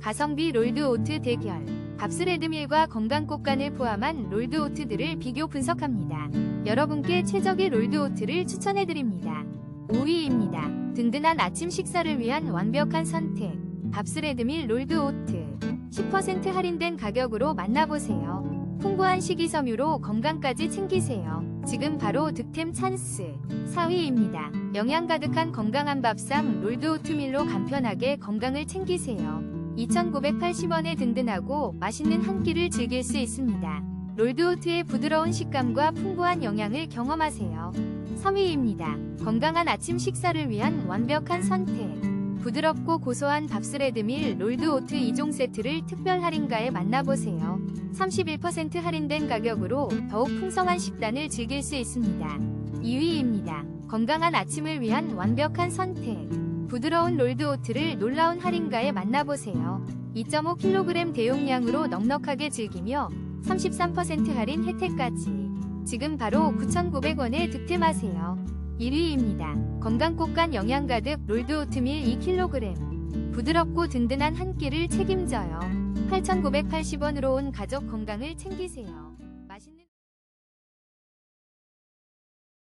가성비 롤드 오트 대결. 밥스레드밀과 건강꽃간을 포함한 롤드 오트들을 비교 분석합니다. 여러분께 최적의 롤드 오트를 추천해드립니다. 5위입니다. 든든한 아침 식사를 위한 완벽한 선택. 밥스레드밀 롤드 오트. 10% 할인된 가격으로 만나보세요. 풍부한 식이섬유로 건강까지 챙기세요. 지금 바로 득템 찬스. 4위입니다. 영양 가득한 건강한 밥상 롤드 오트밀로 간편하게 건강을 챙기세요. 2,980원에 든든하고 맛있는 한 끼를 즐길 수 있습니다. 롤드 오트의 부드러운 식감과 풍부한 영양을 경험하세요. 3위입니다. 건강한 아침 식사를 위한 완벽한 선택. 부드럽고 고소한 밥스레드밀 롤드 오트 2종 세트를 특별 할인가에 만나보세요. 31% 할인된 가격으로 더욱 풍성한 식단을 즐길 수 있습니다. 2위입니다. 건강한 아침을 위한 완벽한 선택. 부드러운 롤드 오트를 놀라운 할인가에 만나보세요. 2.5kg 대용량으로 넉넉하게 즐기며 33% 할인 혜택까지. 지금 바로 9,900원에 득템하세요. 1위입니다. 건강꽃간 영양 가득 롤드 오트밀 2kg. 부드럽고 든든한 한 끼를 책임져요. 8,980원으로 온 가족 건강을 챙기세요.